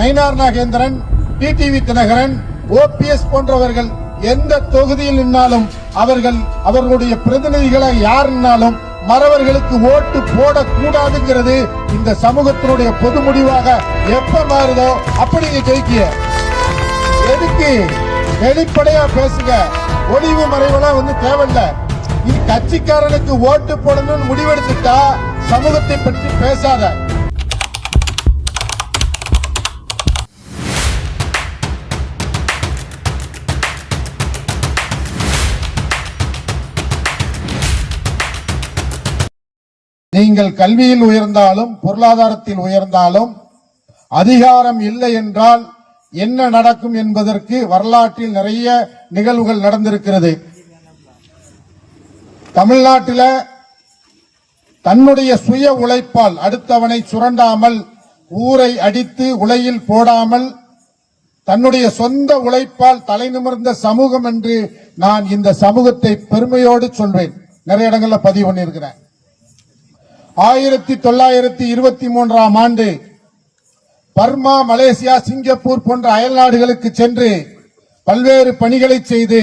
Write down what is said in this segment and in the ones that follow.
Nainar Nagendran TTV Dhinakaran OPS போன்றவர்கள் எந்த தொகுதியில் நின்னாலும் அவர்கள் அவர்களுடைய பிரதிநிதிகளை யார் நின்னாலும் மறவர்களுக்கு ஓட்டு போடக்கூடாதுங்கிறது இந்த சமூகத்தினுடைய பொது முடிவாக எப்ப மாறுதோ அப்படி நீங்க ஜெயிக்கிய. எதுக்கு? வெளிப்படையா பேசுங்க. ஒளிவு மறைவெல்லாம் வந்து தேவையில்ல. நீ கட்சிக்காரனுக்கு ஓட்டு போடணும்னு முடிவெடுத்துட்டா சமூகத்தை பற்றி பேசாத. நீங்கள் கல்வியில் உயர்ந்தாலும் பொருளாதாரத்தில் உயர்ந்தாலும் அதிகாரம் இல்லை என்றால் என்ன நடக்கும் என்பதற்கு வரலாற்றில் நிறைய நிகழ்வுகள் நடந்திருக்கிறது. தமிழ்நாட்டில் தன்னுடைய சுய உழைப்பால் அடுத்தவனை சுரண்டாமல் ஊரை அடித்து உலையில் போடாமல் தன்னுடைய சொந்த உழைப்பால் தலை நிமிர்ந்த சமூகம் என்று நான் இந்த சமூகத்தை பெருமையோடு சொல்வேன். நிறைய இடங்கள்ல பதிவு பண்ணியிருக்கிறேன். ஆயிரத்தி தொள்ளாயிரத்தி இருபத்தி மூன்றாம் ஆண்டு பர்மா மலேசியா சிங்கப்பூர் போன்ற அயல் நாடுகளுக்கு சென்று பல்வேறு பணிகளை செய்து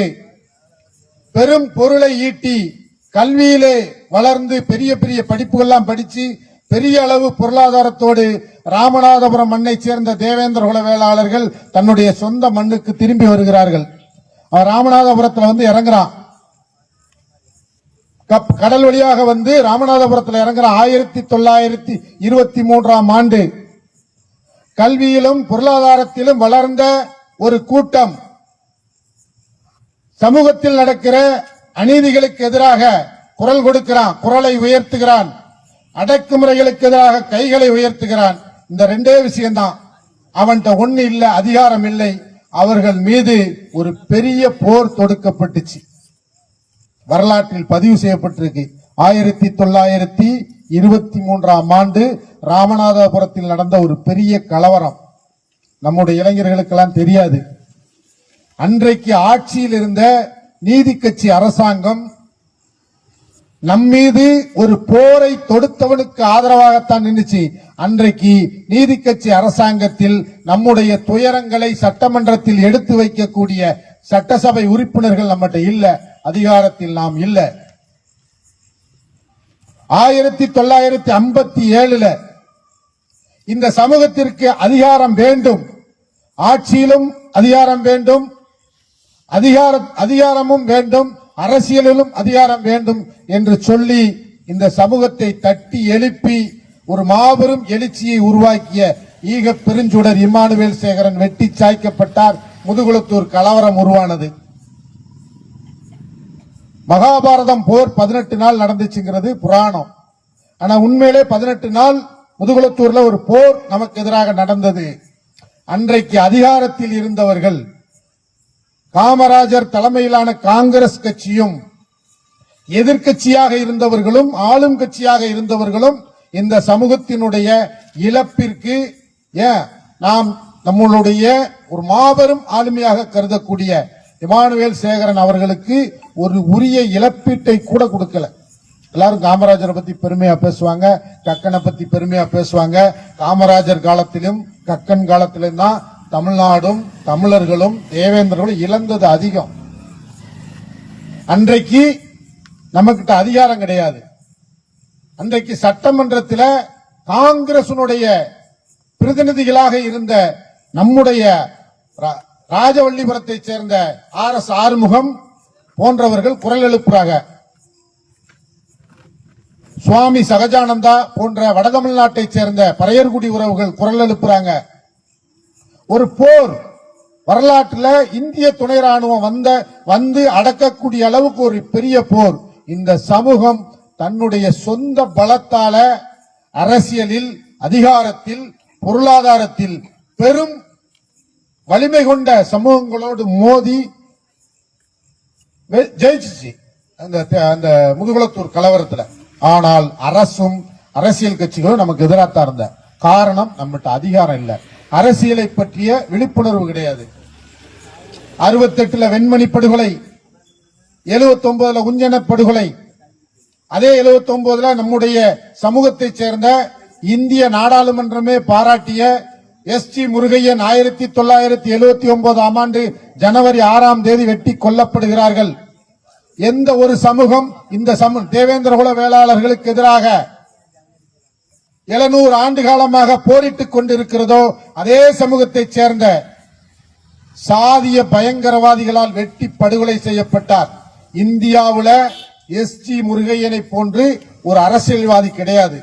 பெரும் பொருளை ஈட்டி கல்வியிலே வளர்ந்து பெரிய பெரிய படிப்புகள்லாம் படித்து பெரிய அளவு பொருளாதாரத்தோடு ராமநாதபுரம் மண்ணை சேர்ந்த தேவேந்திர குல வேளாளர்கள் தன்னுடைய சொந்த மண்ணுக்கு திரும்பி வருகிறார்கள். அவன் ராமநாதபுரத்தில் வந்து இறங்குறான். கடல் வழியாக வந்து ராமநாதபுரத்தில் இறங்குற ஆயிரத்தி தொள்ளாயிரத்தி இருபத்தி மூன்றாம் ஆண்டு கல்வியிலும் பொருளாதாரத்திலும் வளர்ந்த ஒரு கூட்டம். சமூகத்தில் நடக்கிற அநீதிகளுக்கு எதிராக குரல் கொடுக்கிறான் குரலை உயர்த்துகிறான் அடக்குமுறைகளுக்கு எதிராக கைகளை உயர்த்துகிறான். இந்த ரெண்டே விஷயம்தான். அவன்கிட்ட ஒண்ணு இல்லை அதிகாரம் இல்லை. அவர்கள் மீது ஒரு பெரிய போர் தொடுக்கப்பட்டுச்சு. வரலாற்றில் பதிவு செய்யப்பட்டிருக்கு. ஆயிரத்தி தொள்ளாயிரத்தி இருபத்தி மூன்றாம் ஆண்டு ராமநாதபுரத்தில் நடந்த ஒரு பெரிய கலவரம். நம்முடைய இளைஞர்களுக்கெல்லாம் தெரியாது. அன்றைக்கு ஆட்சியில் இருந்த நீதி கட்சி அரசாங்கம் நம்மீது ஒரு போரை தொடுத்தவனுக்கு ஆதரவாகத்தான் நின்றுச்சு அன்றைக்கு நீதி கட்சி அரசாங்கத்தில் நம்முடைய துயரங்களை சட்டமன்றத்தில் எடுத்து வைக்கக்கூடிய சட்டசபை உறுப்பினர்கள் நம்மகிட்ட இல்லை. அதிகாரத்தில் நாம் இல்லை. ஆயிரத்தி தொள்ளாயிரத்தி ஐம்பத்தி ஏழுல இந்த சமூகத்திற்கு அதிகாரம் வேண்டும். ஆட்சியிலும் அதிகாரம் வேண்டும். அதிகார அதிகாரமும் வேண்டும். அரசியலிலும் அதிகாரம் வேண்டும் என்று சொல்லி இந்த சமூகத்தை தட்டி எழுப்பி ஒரு மாபெரும் எழுச்சியை உருவாக்கிய ஈக பெருஞ்சுடர் இம்மானுவேல் சேகரன் வெட்டி சாய்க்கப்பட்டார். முதுகுளத்தூர் கலவரம் உருவானது. மகாபாரதம் போர் பதினெட்டு நாள் நடந்துச்சுங்கிறது புராணம். ஆனா உண்மையிலே பதினெட்டு நாள் முதுகுளத்தூர்ல ஒரு போர் நமக்கு எதிராக நடந்தது. அன்றைக்கு அதிகாரத்தில் இருந்தவர்கள் காமராஜர் தலைமையிலான காங்கிரஸ் கட்சியும் எதிர்க்கட்சியாக இருந்தவர்களும் ஆளும் கட்சியாக இருந்தவர்களும் இந்த சமூகத்தினுடைய இழப்பிற்கு ஏன் நாம் நம்மளுடைய ஒரு மாபெரும் ஆளுமையாக கருதக்கூடிய இமானுவேல் சேகரன் அவர்களுக்கு ஒரு உரிய இழப்பீட்டை கூட கொடுக்கல. எல்லாரும் காமராஜரை பத்தி பெருமையா பேசுவாங்க கக்கனை பத்தி பெருமையா பேசுவாங்க. காமராஜர் காலத்திலும் கக்கன் காலத்திலும் தான் தமிழ்நாடும் தமிழர்களும் தேவேந்திரர்களும் இழந்தது அதிகம். அன்றைக்கு நமக்கிட்ட அதிகாரம் கிடையாது. அன்றைக்கு சட்டமன்றத்தில் காங்கிரசுடைய பிரதிநிதிகளாக இருந்த நம்முடைய ரா- ராஜவல்லிபுரத்தைச் சேர்ந்த ஆர் எஸ் ஆறுமுகம் போன்றவர்கள் குரல் எழுப்புறாங்க. சுவாமி சகஜானந்தா போன்ற வடதமிழ்நாட்டைச் சேர்ந்த பறையர்குடி உறவுகள் குரல் எழுப்புறாங்க. ஒரு போர் வரலாற்றுல இந்திய துணை ராணுவம் வந்த வந்து அடக்கக்கூடிய அளவுக்கு ஒரு பெரிய போர். இந்த சமூகம் தன்னுடைய சொந்த பலத்தால அரசியலில் அதிகாரத்தில் பொருளாதாரத்தில் பெரும் வலிமை கொண்ட சமூகங்களோடு மோதி ஜெயிச்சிச்சு அந்த அந்த முதுகுளத்தூர் கலவரத்துல. ஆனால் அரசும் அரசியல் கட்சிகளும் நமக்கு எதிராக இருந்த. காரணம் நம்மகிட்ட அதிகாரம் இல்லை. அரசியலை பற்றிய விழிப்புணர்வு கிடையாது. அறுபத்தெட்டுல வெண்மணி படுகொலை எழுபத்தி ஒன்பதுல உஞ்சன படுகொலை. அதே 79 நம்முடைய சமூகத்தைச் சேர்ந்த இந்திய நாடாளுமன்றமே பாராட்டிய எஸ் டி முருகையன் ஆயிரத்தி தொள்ளாயிரத்தி எழுபத்தி ஒன்பதாம் ஆண்டு ஜனவரி ஆறாம் தேதி வெட்டி கொல்லப்படுகிறார்கள். எந்த ஒரு சமூகம் இந்த சமூக தேவேந்திரகுல வேளாளர்களுக்கு எதிராக எழுநூறு ஆண்டு காலமாக போரிட்டுக் கொண்டிருக்கிறதோ அதே சமூகத்தைச் சேர்ந்த சாதிய பயங்கரவாதிகளால் வெட்டி படுகொலை செய்யப்பட்டார். இந்தியாவில் எஸ் டி முருகையனை போன்று ஒரு அரசியல்வாதி கிடையாது.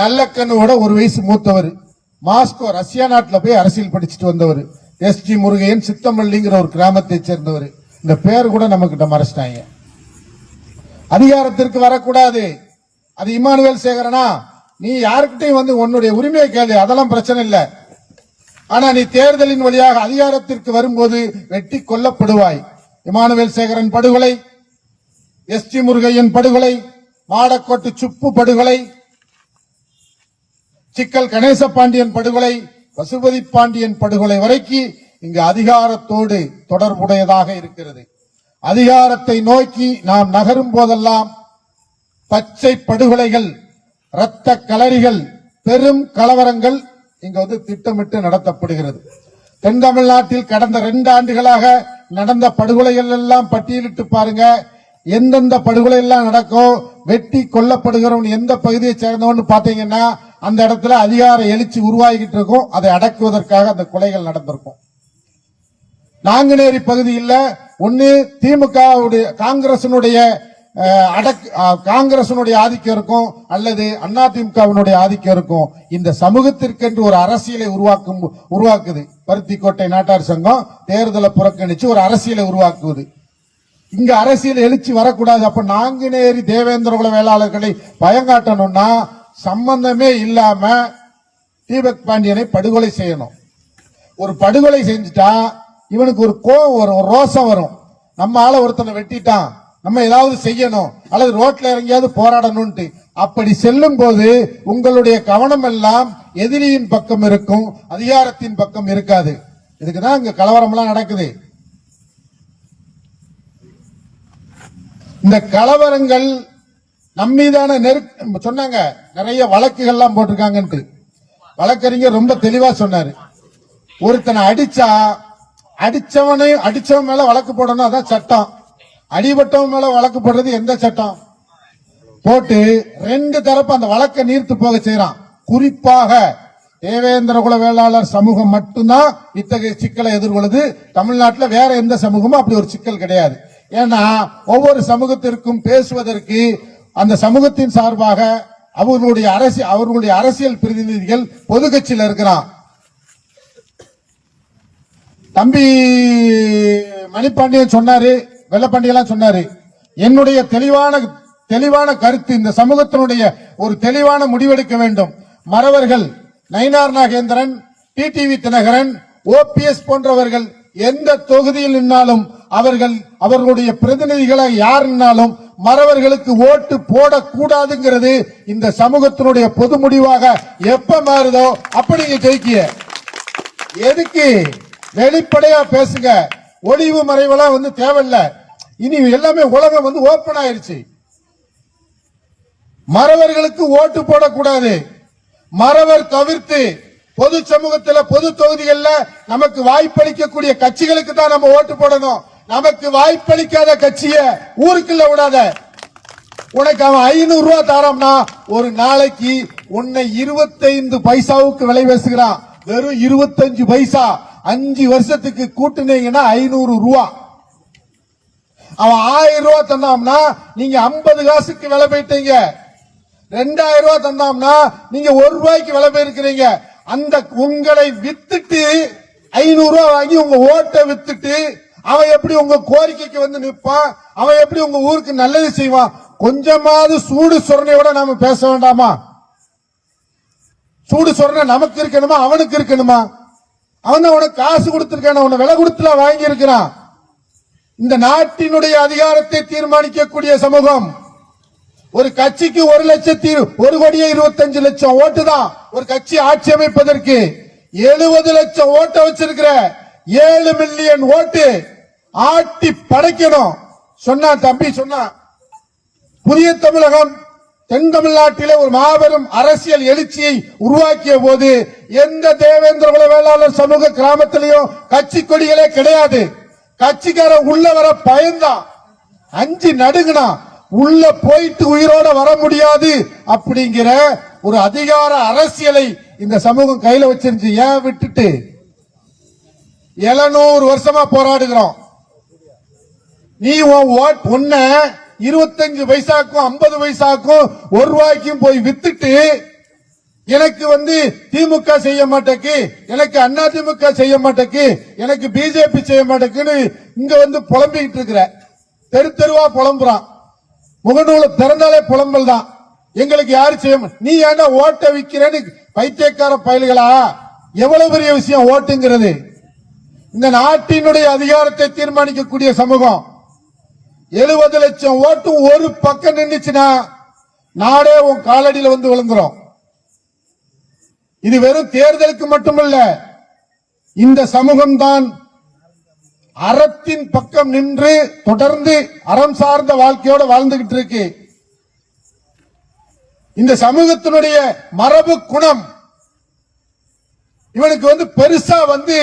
நல்லக்கண்ணோட ஒரு வயசு மூத்தவர். மாஸ்கோ ரஷ்யா நாட்டில் போய் அரசியல் படிச்சுட்டு வந்தவர். எஸ் ஜி முருகையன் சித்தமல்லிங்கிற ஒரு கிராமத்தை சேர்ந்தவர். இந்த பேர் கூட நம்ம மறைச்சிட்டாங்க. அதிகாரத்திற்கு வரக்கூடாது. அது இமானுவேல் சேகரனா? நீ யாருக்கிட்டையும் வந்து உன்னுடைய உரிமையை கேளு. அதெல்லாம் பிரச்சனை இல்லை. ஆனா நீ தேர்தலின் வழியாக அதிகாரத்திற்கு வரும்போது வெட்டி கொல்லப்படுவாய். இமானுவேல் சேகரன் படுகொலை. எஸ் டி முருகையன் படுகொலை. மாடக்கோட்டு சுப்பு படுகொலை. சிக்கல் கணேச பாண்டியன் படுகொலை பசுபதி பாண்டியன் படுகொலை வரைக்கும் இங்கு அதிகாரத்தோடு தொடர்புடையதாக இருக்கிறது. அதிகாரத்தை நோக்கி நாம் நகரும் போதெல்லாம் பச்சை படுகொலைகள் இரத்த களரிகள் பெரும் கலவரங்கள் இங்க வந்து திட்டமிட்டு நடத்தப்படுகிறது. தென் தமிழ்நாட்டில் கடந்த ரெண்டு ஆண்டுகளாக நடந்த படுகொலைகள் எல்லாம் பட்டியலிட்டு பாருங்க. எந்தெந்த படுகொலை எல்லாம் நடக்கும் வெட்டி கொல்லப்படுகிறவன் எந்த பகுதியை சேர்ந்தவன் பாத்தீங்கன்னா அந்த இடத்துல அதிகார எழுச்சி உருவாகிட்டு இருக்கும் அதை அடக்குவதற்காக அந்த கொலைகள் நடந்திருக்கும். நாங்குநேரி பகுதியில் ஒன்னு திமுக காங்கிரசனுடைய காங்கிரசனுடைய அடக் ஆதிக்கம் இருக்கும் அல்லது அதிமுகவினுடைய ஆதிக்கம் இருக்கும். இந்த சமூகத்திற்கென்று ஒரு அரசியலை உருவாக்கும் உருவாக்குது. பருத்திக்கோட்டை நாட்டார் சங்கம் தேர்தலை புறக்கணிச்சு ஒரு அரசியலை உருவாக்குவது இங்க அரசியல் எழுச்சி வரக்கூடாது. அப்ப நாங்குநேரி தேவேந்திரகுல வேளாளர்களை பயங்காட்டணும்னா சம்பந்தமே இல்லாம தீபக் பாண்டியனை படுகொலை செய்யணும். ஒரு படுகொலை செஞ்சுட்டா இவனுக்கு ஒரு கோவம் வரும் ஒரு ரோசம் வரும். நம்ம ஆள ஒருத்தனை வெட்டிட்டான் நம்ம ஏதாவது செய்யணும் அல்லது ரோட்ல இறங்கியாவது போராடணும்ட்டு அப்படி செல்லும் போது உங்களுடைய கவனம் எல்லாம் எதிரியின் பக்கம் இருக்கும் அதிகாரத்தின் பக்கம் இருக்காது. இதுக்குதான் இங்க கலவரம் எல்லாம் நடக்குது. இந்த கலவரங்கள் நம்மீதான நெருக்க சொன்னாங்க நிறைய வழக்குகள்லாம் போட்டிருக்காங்கன்ட்டு. வழக்கறிஞர் ரொம்ப தெளிவா சொன்னாரு. ஒருத்தனை அடிச்சா அடிச்சவனை அடிச்சவன் மேல வழக்கு போடணும் அதான் சட்டம். அடிபட்டவன் மேல வழக்கு போடுறது எந்த சட்டம்? போட்டு ரெண்டு தரப்பு அந்த வழக்கை நீர்த்து போக செய்யறான் குறிப்பாக தேவேந்திர குல வேளாளர் சமூகம் மட்டும்தான் இத்தகைய சிக்கலை எதிர்கொள்ளுது. தமிழ்நாட்டில் வேற எந்த சமூகமும் அப்படி ஒரு சிக்கல் கிடையாது. ஏன்னா ஒவ்வொரு சமூகத்திற்கும் பேசுவதற்கு அந்த சமூகத்தின் சார்பாக அவர்களுடைய அரசியல் அவர்களுடைய அரசியல் பிரதிநிதிகள் பொது கட்சியில் இருக்கிறான் தம்பி மணிப்பாண்டியன் சொன்னாரு வெள்ளப்பாண்டியெல்லாம் சொன்னாரு. என்னுடைய தெளிவான தெளிவான கருத்து இந்த சமூகத்தினுடைய ஒரு தெளிவான முடிவெடுக்க வேண்டும். மறவர்கள் நயினார் நாகேந்திரன் டிடிவி தினகரன் ஓபிஎஸ் போன்றவர்கள் எந்த தொகுதியில் நின்னாலும் அவர்கள் அவர்களுடைய பிரதிநிதிகளாக யார் நின்னாலும் மறவர்களுக்கு ஓட்டு போடக்கூடாதுங்கிறது இந்த சமூகத்தினுடைய பொது முடிவாக எப்ப மாறுதோ அப்படி நீங்க ஜெயிக்கிய. எதுக்கு? வெளிப்படையா பேசுங்க. ஒளிவு மறைவெல்லாம் வந்து தேவையில்ல. இனி எல்லாமே உலகம் வந்து ஓபன் ஆயிருச்சு. மறவர்களுக்கு ஓட்டு போடக்கூடாது. மறவர் தவிர்த்து பொது சமூகத்தில் பொது தொகுதிகளில் நமக்கு வாய்ப்பளிக்கக்கூடிய கட்சிகளுக்கு தான் நம்ம ஓட்டு போடணும். நமக்கு வாய்ப்பளிக்காத கட்சிய ஊருக்குள்ள விடாத. உனக்கு அவன் ஐநூறு ரூபா தரோம்னா ஒரு நாளைக்கு உன்னை இருபத்தைந்து பைசாவுக்கு விலை பேசுகிறான். வெறும் இருபத்தஞ்சு பைசா. அஞ்சு வருஷத்துக்கு கூட்டுனீங்கன்னா ஐநூறு ரூபா. அவன் ஆயிரம் ரூபாய் தந்தாம்னா நீங்க ஐம்பது காசுக்கு விலை போயிட்டீங்க. ரெண்டாயிரம் ரூபாய் தந்தாம்னா நீங்க ஒரு ரூபாய்க்கு விலை போயிருக்கிறீங்க. அந்த உங்களை வித்துட்டு ஐநூறு ரூபாய் வாங்கி உங்க ஓட்டை வித்துட்டு அவன் எப்படி உங்க கோரிக்கைக்கு வந்து நிற்பான் அவன் எப்படி உங்க ஊருக்கு நல்லது செய்வான் கொஞ்சமாவது சூடு சொரணையோட நாம பேச வேண்டாமா? சூடு சொரணை நமக்கு இருக்கணுமா? அவனுக்கு இருக்கணுமா? அவன் உனக்கு காசு கொடுத்திருக்கான உன விலை கொடுத்துல வாங்கி இருக்கிறான் இந்த நாட்டினுடைய அதிகாரத்தை தீர்மானிக்கக்கூடிய சமூகம் ஒரு கட்சிக்கு ஒரு லட்சத்தி ஒரு கோடியே இருபத்தஞ்சு லட்சம் ஓட்டு தான். ஒரு கட்சி ஆட்சி அமைப்பதற்கு எழுபது லட்சம் ஓட்டை வச்சிருக்கிற ஏழு மில்லியன் ஓட்டு ஆட்டி படைக்கணும். சொன்னா தம்பி சொன்னா புதிய தமிழகம் தென் தமிழ்நாட்டிலே ஒரு மாபெரும் அரசியல் எழுச்சியை உருவாக்கிய போது எந்த தேவேந்திர குல வேளாளர் சமூக கிராமத்திலையும் கட்சி கொடிகளே கிடையாது. கட்சிக்காரன் உள்ள வர பயந்தான் அஞ்சு நடுங்கினா உள்ள போயிட்டு உயிரோட வர முடியாது அப்படிங்கிற ஒரு அதிகார அரசியலை இந்த சமூகம் கையில வச்சிருந்துச்சு. ஏன் விட்டுட்டு? எழுநூறு வருஷமா போராடுகிறோம். நீ உன் ஓட் உன்ன இருபத்தஞ்சு பைசாக்கும் ஐம்பது பைசாக்கும் ஒரு ரூபாய்க்கும் போய் வித்துட்டு எனக்கு வந்து திமுக செய்ய மாட்டேக்கு எனக்கு அண்ணா திமுக செய்ய மாட்டேக்கு எனக்கு பிஜேபி செய்ய மாட்டேக்குன்னு இங்க வந்து புலம்பிக்கிட்டு இருக்கிற. தெரு தெருவா புலம்புறான். முகநூல திறந்தாலே புலம்பல் தான். எங்களுக்கு யாரு செய்ய நீ ஏன்னா ஓட்ட விற்கிறேன்னு பைத்தியக்கார பயல்களா? எவ்வளவு பெரிய விஷயம் ஓட்டுங்கிறது. இந்த நாட்டினுடைய அதிகாரத்தை தீர்மானிக்கக்கூடிய சமூகம். எழுபது லட்சம் ஓட்டு ஒரு பக்கம் நின்றுச்சுன்னா நாடே உன் காலடியில் வந்து விழுந்துரும். இது வெறும் தேர்தலுக்கு மட்டுமல்ல இந்த சமூகம்தான் அறத்தின் பக்கம் நின்று தொடர்ந்து அறம் சார்ந்த வாழ்க்கையோட வாழ்ந்துகிட்டு இருக்கு. இந்த சமூகத்தினுடைய மரபு குணம் இவனுக்கு வந்து பெருசா வந்து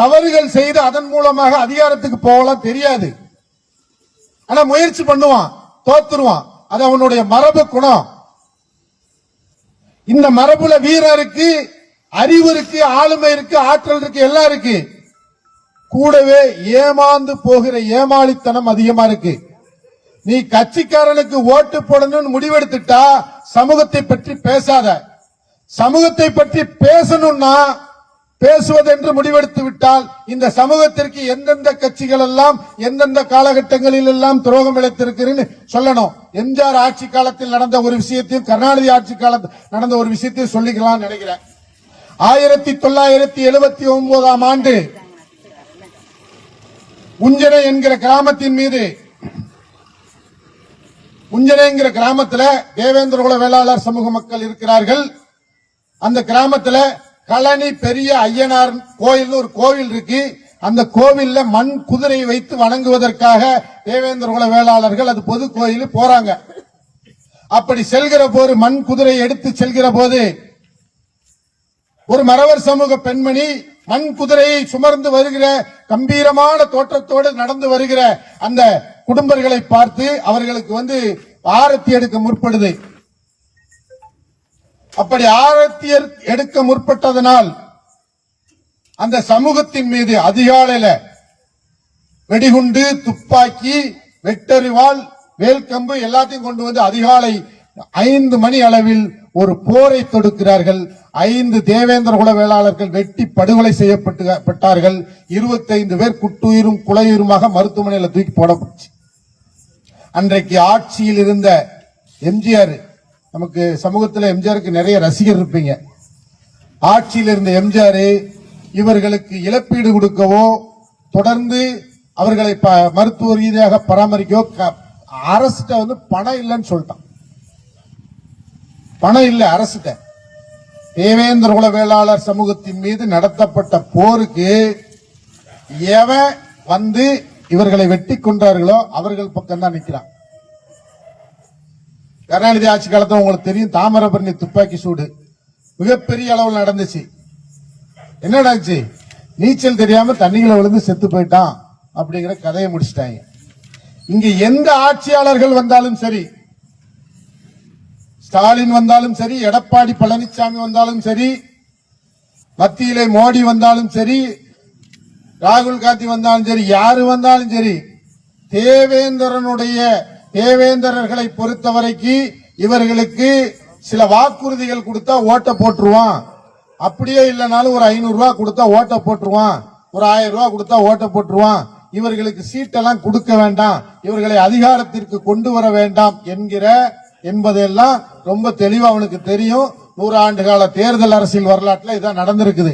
தவறுகள் செய்து அதன் மூலமாக அதிகாரத்துக்கு போகலாம் தெரியாது. ஆனா முயற்சி பண்ணுவான் தோத்துருவான். அது அவனுடைய மரபு குணம். இந்த மரபுல வீரம் இருக்கு அறிவு இருக்கு ஆளுமை இருக்கு ஆற்றல் இருக்கு எல்லாம் இருக்கு. கூடவே ஏமாந்து போகிற ஏமாளித்தனம் அதிகமா இருக்கு. நீ கட்சிக்காரனுக்கு ஓட்டு போடணும்னு முடிவெடுத்துட்டா சமூகத்தை பற்றி பேசாத. சமூகத்தை பற்றி பேசணும்னா பேசுவதென்று முடிவெடுத்து விட்டால் இந்த சமூகத்திற்கு எந்தெந்த கட்சிகள் எல்லாம் எந்தெந்த காலகட்டங்களில் எல்லாம் துரோகம் இழைத்திருக்கிறேன்னு சொல்லணும். எம்ஜிஆர் ஆட்சி காலத்தில் நடந்த ஒரு விஷயத்தையும் கருணாநிதி ஆட்சி காலத்தில் நடந்த ஒரு விஷயத்தையும் சொல்லிக்கலாம் நினைக்கிறேன். ஆயிரத்தி தொள்ளாயிரத்தி எழுபத்தி ஒன்பதாம் ஆண்டு உஞ்சனை என்கிற கிராமத்தின் மீது உஞ்சனைங்கிற கிராமத்தில் தேவேந்திர குல வேளாளர் சமூக மக்கள் இருக்கிறார்கள். அந்த கிராமத்தில் கழனி பெரிய ஐயனார் கோயில் ஒரு கோவில் இருக்கு. அந்த கோவில்ல மண் குதிரை வைத்து வணங்குவதற்காக தேவேந்திர குல வேளாளர்கள் அது பொது கோயில் போறாங்க. அப்படி செல்கிற போது மண் குதிரை எடுத்து செல்கிற போது ஒரு மறவர் சமூக பெண்மணி மண் குதிரையை சுமர்ந்து வருகிற கம்பீரமான தோற்றத்தோடு நடந்து வருகிற அந்த குடும்பர்களை பார்த்து அவர்களுக்கு வந்து ஆரத்தி எடுக்க முற்படுது. அப்படி ஆரத்தியர் எடுக்க முற்பட்டதனால் அந்த சமூகத்தின் மீது அதிகாலையில வெடிகுண்டு துப்பாக்கி வெட்டறிவால் வேல்கம்பு எல்லாத்தையும் கொண்டு வந்து அதிகாலை ஐந்து மணி அளவில் ஒரு போரை தொடுக்கிறார்கள். ஐந்து தேவேந்திர குல வேளாளர்கள் வெட்டி படுகொலை செய்யப்பட்டு பட்டார்கள். இருபத்தைந்து பேர் குட்டுயிரும் குலையுயிருமாக மருத்துவமனையில் தூக்கி போடப்பட்டுச்சு. அன்றைக்கு ஆட்சியில் இருந்த எம்ஜிஆர் நமக்கு சமூகத்தில் எம்ஜிஆருக்கு நிறைய ரசிகர் இருப்பீங்க. ஆட்சியில் இருந்த எம்ஜிஆர் இவர்களுக்கு இழப்பீடு கொடுக்கவோ தொடர்ந்து அவர்களை ப- மருத்துவ ரீதியாக பராமரிக்கவோ க- அரசுட்ட வந்து பணம் இல்லைன்னு சொல்லிட்டான். பணம் இல்லை அரசுட்ட தேவேந்திர குல வேளாளர் சமூகத்தின் மீது நடத்தப்பட்ட போருக்கு எவன் வந்து இவர்களை வெட்டி கொண்டார்களோ அவர்கள் பக்கம் தான் நிற்கிறான் கருணாநிதி ஆட்சி காலத்தில் உங்களுக்கு தெரியும் தாமிரபரணி துப்பாக்கி சூடு. மிகப்பெரிய அளவில் நடந்துச்சு. என்ன நடந்துச்சு? நீச்சல் தெரியாம தண்ணிகளை விழுந்து செத்து போயிட்டான் அப்படிங்கிற கதையை முடிச்சிட்டாங்க. இங்க எந்த ஆட்சியாளர்கள் வந்தாலும் சரி ஸ்டாலின் வந்தாலும் சரி எடப்பாடி பழனிசாமி வந்தாலும் சரி மத்தியிலே மோடி வந்தாலும் சரி ராகுல் காந்தி வந்தாலும் சரி யாரு வந்தாலும் சரி தேவேந்திரனுடைய தேவேந்திரர்களை பொறுத்தவரைக்கு இவர்களுக்கு சில வாக்குறுதிகள் கொடுத்தா ஓட்ட போட்டுருவான். அப்படியே இல்லைனாலும் ஒரு ஐநூறு ரூபா கொடுத்தா ஓட்ட போட்டுருவான். ஒரு ஆயிரம் ரூபா கொடுத்தா ஓட்ட போட்டுருவான். இவர்களுக்கு சீட்டெல்லாம் கொடுக்க வேண்டாம். இவர்களை அதிகாரத்திற்கு கொண்டு வர வேண்டாம் என்கிற என்பதெல்லாம் ரொம்ப தெளிவா அவனுக்கு தெரியும். நூறு ஆண்டு கால தேர்தல் அரசியல் வரலாற்றுல இதான் நடந்திருக்குது.